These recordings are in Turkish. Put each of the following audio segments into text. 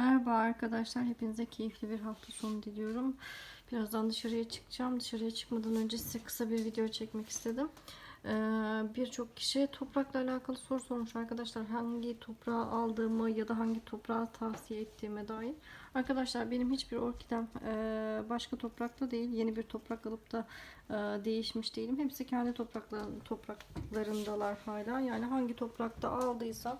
Merhaba arkadaşlar. Hepinize keyifli bir hafta sonu diliyorum. Birazdan dışarıya çıkacağım. Dışarıya çıkmadan önce size kısa bir video çekmek istedim. Ee, Birçok kişi toprakla alakalı soru sormuş arkadaşlar. Hangi toprağı aldığımı ya da hangi toprağı tavsiye ettiğime dair. Arkadaşlar benim hiçbir orkidem e, başka toprakta değil. Yeni bir toprak alıp da e, değişmiş değilim. Hepsi kendi topraklarında, topraklarındalar hala. Yani hangi toprakta aldıysam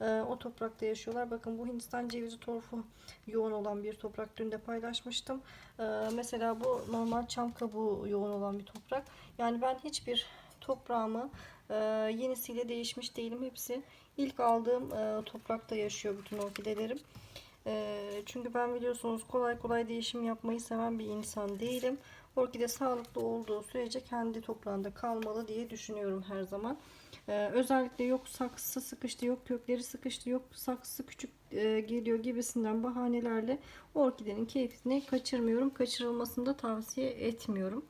ee, o toprakta yaşıyorlar. Bakın bu Hindistan cevizi torfu yoğun olan bir toprak. Dün de paylaşmıştım. Ee, mesela bu normal çam kabuğu yoğun olan bir toprak. Yani ben hiçbir toprağımı e, yenisiyle değişmiş değilim. Hepsi ilk aldığım e, toprakta yaşıyor bütün orkidelerim. E, çünkü ben biliyorsunuz kolay kolay değişim yapmayı seven bir insan değilim. Orkide sağlıklı olduğu sürece kendi toprağında kalmalı diye düşünüyorum her zaman. Ee, özellikle yok saksısı sıkıştı, yok kökleri sıkıştı, yok saksısı küçük e, geliyor gibisinden bahanelerle orkidenin keyfini kaçırmıyorum. Kaçırılmasını da tavsiye etmiyorum.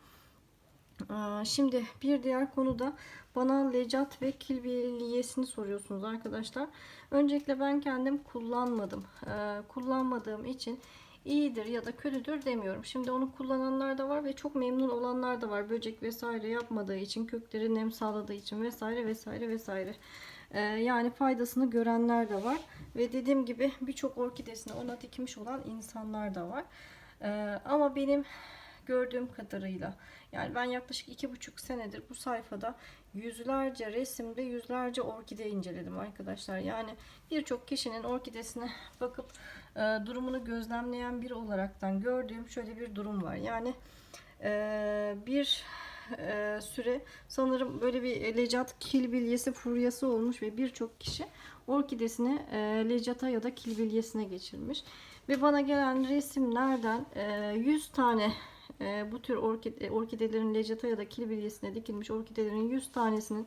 Ee, şimdi bir diğer konu da bana lecat ve kilbiliyesini soruyorsunuz arkadaşlar. Öncelikle ben kendim kullanmadım. Ee, kullanmadığım için iyidir ya da kötüdür demiyorum. Şimdi onu kullananlar da var ve çok memnun olanlar da var. Böcek vesaire yapmadığı için, kökleri nem sağladığı için vesaire vesaire vesaire. Ee, yani faydasını görenler de var. Ve dediğim gibi birçok orkidesini ona dikmiş olan insanlar da var. Ee, ama benim gördüğüm kadarıyla yani ben yaklaşık iki buçuk senedir bu sayfada yüzlerce resimde yüzlerce orkide inceledim arkadaşlar. Yani birçok kişinin orkidesine bakıp e, durumunu gözlemleyen biri olaraktan gördüğüm şöyle bir durum var. Yani e, bir e, süre sanırım böyle bir lecat kilbilyesi furyası olmuş ve birçok kişi orkidesini e, lecata ya da kilbilyesine geçirmiş. Ve bana gelen resimlerden e, 100 tane e, bu tür orkide, orkidelerin lecata ya da kilbilyesine dikilmiş orkidelerin 100 tanesinin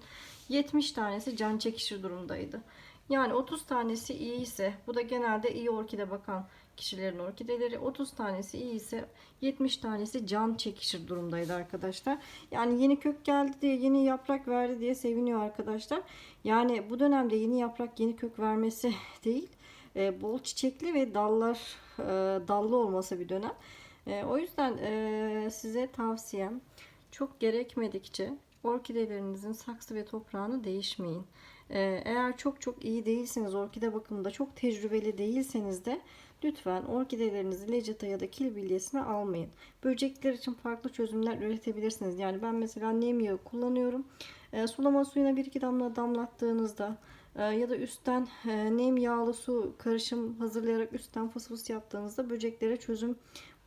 70 tanesi can çekişir durumdaydı. Yani 30 tanesi iyi ise bu da genelde iyi orkide bakan kişilerin orkideleri 30 tanesi iyi ise 70 tanesi can çekişir durumdaydı arkadaşlar. Yani yeni kök geldi diye yeni yaprak verdi diye seviniyor arkadaşlar. Yani bu dönemde yeni yaprak yeni kök vermesi değil e, bol çiçekli ve dallar e, dallı olması bir dönem. E, o yüzden e, size tavsiyem çok gerekmedikçe orkidelerinizin saksı ve toprağını değişmeyin. E, eğer çok çok iyi değilseniz orkide bakımında çok tecrübeli değilseniz de lütfen orkidelerinizi lecita ya da kil bilyesine almayın. Böcekler için farklı çözümler üretebilirsiniz. Yani ben mesela nem yağı kullanıyorum. E, sulama suyuna bir iki damla damlattığınızda e, ya da üstten e, nem yağlı su karışım hazırlayarak üstten fıs fıs yaptığınızda böceklere çözüm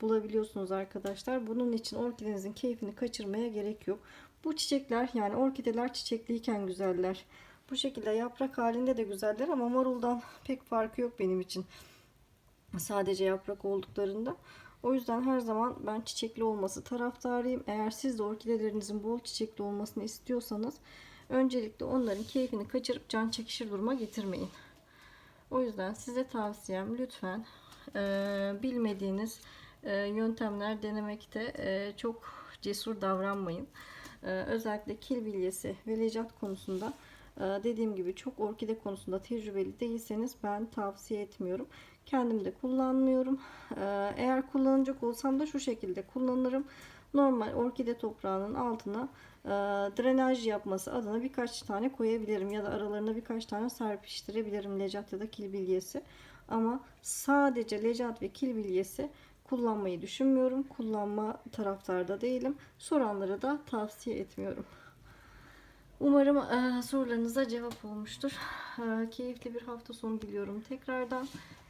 bulabiliyorsunuz arkadaşlar. Bunun için orkidenizin keyfini kaçırmaya gerek yok. Bu çiçekler yani orkideler çiçekliyken güzeller. Bu şekilde yaprak halinde de güzeller ama maruldan pek farkı yok benim için. Sadece yaprak olduklarında. O yüzden her zaman ben çiçekli olması taraftarıyım. Eğer siz de orkidelerinizin bol çiçekli olmasını istiyorsanız öncelikle onların keyfini kaçırıp can çekişir duruma getirmeyin. O yüzden size tavsiyem lütfen e, bilmediğiniz yöntemler denemekte e, çok cesur davranmayın. E, özellikle kil bilyesi ve lecat konusunda dediğim gibi çok orkide konusunda tecrübeli değilseniz ben tavsiye etmiyorum. Kendim de kullanmıyorum. Eğer kullanacak olsam da şu şekilde kullanırım. Normal orkide toprağının altına drenaj yapması adına birkaç tane koyabilirim ya da aralarına birkaç tane serpiştirebilirim lecat ya da kil bilyesi. Ama sadece lecat ve kil bilyesi kullanmayı düşünmüyorum. Kullanma taraftarda değilim. Soranlara da tavsiye etmiyorum. Umarım e, sorularınıza cevap olmuştur. E, keyifli bir hafta sonu diliyorum tekrardan.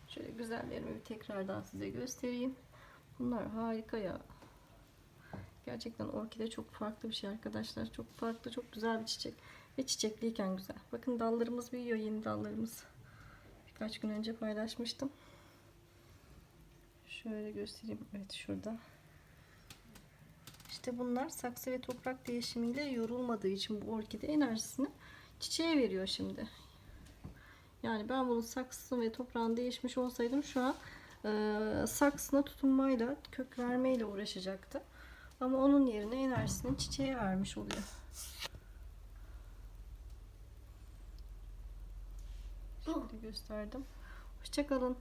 Şöyle güzellerimi bir tekrardan size göstereyim. Bunlar harika ya. Gerçekten orkide çok farklı bir şey arkadaşlar. Çok farklı, çok güzel bir çiçek. Ve çiçekliyken güzel. Bakın dallarımız büyüyor, yeni dallarımız. Birkaç gün önce paylaşmıştım. Şöyle göstereyim. Evet şurada. İşte bunlar saksı ve toprak değişimiyle yorulmadığı için bu orkide enerjisini çiçeğe veriyor şimdi. Yani ben bunun saksısı ve toprağın değişmiş olsaydım şu an e, saksına tutunmayla, kök vermeyle uğraşacaktı. Ama onun yerine enerjisini çiçeğe vermiş oluyor. Şöyle gösterdim. Hoşçakalın.